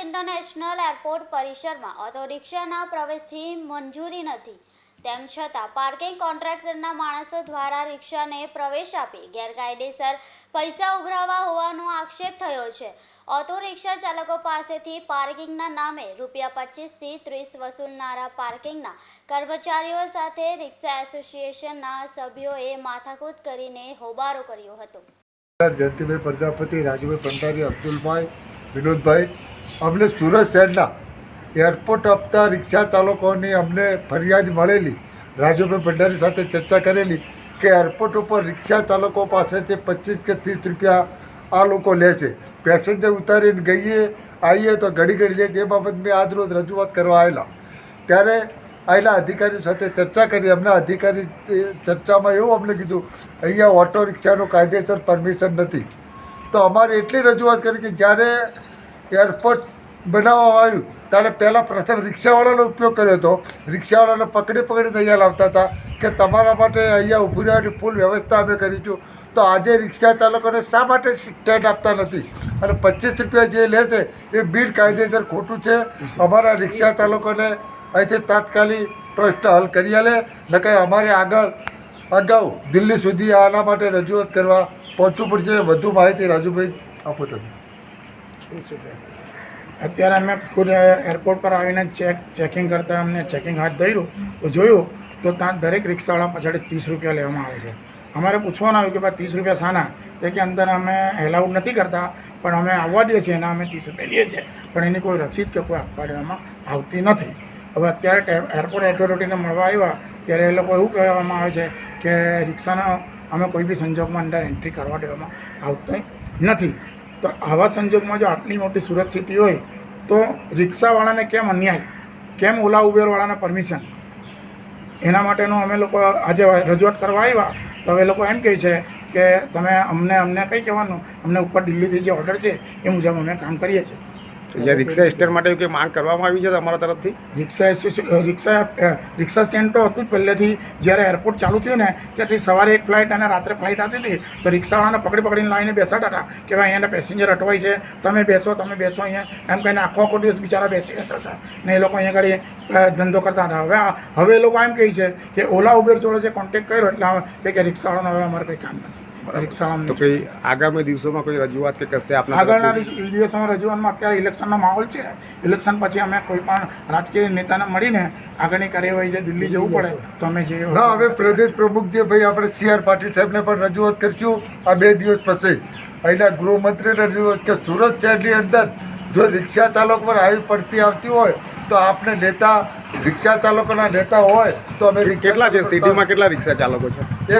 International airport પરિસરમાં auto રિક્ષાના પ્રવેશથી મંજૂરી નથી. તેમ છતાં પાર્કિંગ કોન્ટ્રાક્ટરના માણસો દ્વારા રિક્ષાને પ્રવેશ આપી ગેરકાયદેસર પૈસા ઉઘરાવા હોવાનો આક્ષેપ થયો છે. ઓટો રિક્ષા ચાલકો પાસેથી પાર્કિંગના નામે રૂપિયા પચીસથી ત્રીસ વસૂલનારા પાર્કિંગના કર્મચારીઓ સાથે રિક્ષા એસોસિએશનના સભ્યોએ માથાકૂત કરીને હોબારો કર્યો હતો. જયંતિભાઈ પ્રજાપતિ રાજુભાઈ પંડારી અબ્દુલભાઈ વિનોદભાઈ અમને સુરત શહેરના એરપોર્ટ આપતા રિક્ષા ચાલકોની અમને ફરિયાદ મળેલી. રાજુભાઈ ભંડારી સાથે ચર્ચા કરેલી કે એરપોર્ટ ઉપર રિક્ષા ચાલકો પાસેથી પચીસ કે ત્રીસ રૂપિયા આ લોકો લે છે. પેસેન્જર ઉતારીને ગઈએ આવીએ તો ઘડી ઘડી લે છે. એ બાબત મેં આજ રોજ રજૂઆત કરવા આવેલા. ત્યારે આવેલા અધિકારીઓ સાથે ચર્ચા કરી. અમને અધિકારી ચર્ચામાં એવું અમને કીધું, અહીંયા ઓટો રિક્ષાનું કાયદેસર પરમિશન નથી. તો અમારે એટલી રજૂઆત કરી કે જ્યારે એરપોર્ટ બનાવવામાં આવ્યું. ત્યારે પહેલાં પ્રથમ રિક્ષાવાળાનો ઉપયોગ કર્યો હતો. રિક્ષાવાળાને પકડી પકડી અહીંયા લાવતા હતા કે તમારા માટે અહીંયા ઊભી રહેવાની ફૂલ વ્યવસ્થા અમે કરીશું. તો આજે રિક્ષા ચાલકોને શા માટે સ્ટેન્ડ આપતા નથી? અને પચીસ રૂપિયા જે લે છે, એ બિન કાયદેસર ખોટું છે. અમારા રિક્ષા ચાલકોને અહીંથી તાત્કાલિક પ્રશ્ન હલ કરી આલે. નકર અમારે આગળ, અગાઉ દિલ્હી સુધી આના માટે રજૂઆત કરવા પહોંચવું પડશે. વધુ માહિતી રાજુભાઈ આપો તમે. અત્યારે અમે ખુદ એરપોર્ટ પર આવીને ચેક, ચેકિંગ કરતાં અમને ચેકિંગ હાથ ધર્યું, તો જોયું, તો ત્યાં દરેક રિક્ષાવાળા પાછળ ત્રીસ રૂપિયા લેવામાં આવે છે. અમારે પૂછવાનું આવ્યું કે, ભાઈ, ત્રીસ રૂપિયા શાના? તે કે, અંદર અમે એલાઉડ નથી કરતા, પણ અમે આવવા દઈએ છીએ, એના અમે ત્રીસ રૂપિયા લઈએ છીએ. પણ એની કોઈ રસીદ કે કોઈ આપવા દેવામાં આવતી નથી. હવે અત્યારે એરપોર્ટ ઓથોરિટીને મળવા આવ્યા, ત્યારે એ લોકો એવું કહેવામાં આવે છે કે, રિક્ષાના અમે કોઈ બી સંજોગમાં અંદર એન્ટ્રી કરવા દેવામાં આવતી નથી. તો આવા સંજોગમાં જો આટલી મોટી સુરત સિટી હોય, તો રિક્ષાવાળાને કેમ અન્યાય? કેમ ઓલા ઉબેરવાળાને પરમિશન એના માટેનો અમે લોકો આજે રજૂઆત કરવા આવ્યા. તો હવે લોકો એમ કહે છે કે તમે અમને અમને કંઈ કહેવાનું? અમને ઉપર દિલ્હીથી જે ઓર્ડર છે, એ મુજબ અમે કામ કરીએ છીએ. જે રિક્ષા સ્ટેન્ડ માટે કંઈ માંગ કરવામાં આવી છે તમારા તરફથી? રિક્ષા રિક્ષા રિક્ષા સ્ટેન્ડ તો હતું જ પહેલેથી જ્યારે એરપોર્ટ ચાલુ થયું ને, ત્યાંથી સવારે એક ફ્લાઇટ અને રાત્રે ફ્લાઇટ આવતી હતી, તો રિક્ષાવાળાને પકડી પકડીને લાવીને બેસાડતા હતા કે ભાઈ અહીંયાના પેસેન્જર અટવાય છે, તમે બેસો તમે બેસો અહીંયા. એમ કહીને આખો આખો દિવસ બિચારા બેસી રહેતા હતા ને એ લોકો અહીંયા આગળ ધંધો કરતા હતા. હવે હવે એ લોકો એમ કહે છે કે ઓલા ઉબેર જોડે જે કોન્ટેક્ટ કર્યો એટલે કે રિક્ષાવાળાનો હવે અમારે કંઈ કામ નથી. તો કઈ કોઈ આગામી દિવસોમાં કોઈ રજૂઆત કે કશે આપણે આગળના? દિવસોમાં રજૂઆતમાં અત્યારે ઇલેક્શનનો માહોલ છે. ઇલેક્શન પછી અમે કોઈ પણ રાજકીય નેતાને મળીને આગળની કાર્યવાહી જે દિલ્હી જવું પડે તો અમે જે હા હવે પ્રદેશ પ્રમુખ જે ભાઈ આપણે સી આર પાટીલ સાહેબને પણ રજૂઆત કરીશું આ બે દિવસ પછી. અહીંના ગૃહમંત્રીને રજૂઆત કે સુરત શહેરની અંદર જો રિક્ષા ચાલક પર આવી પડતી આવતી હોય તો આપણે નેતા રિક્ષા ચાલકોના નેતા હોય તો અમે કેટલા છે? સિટીમાં કેટલા રિક્ષા ચાલકો છે? એક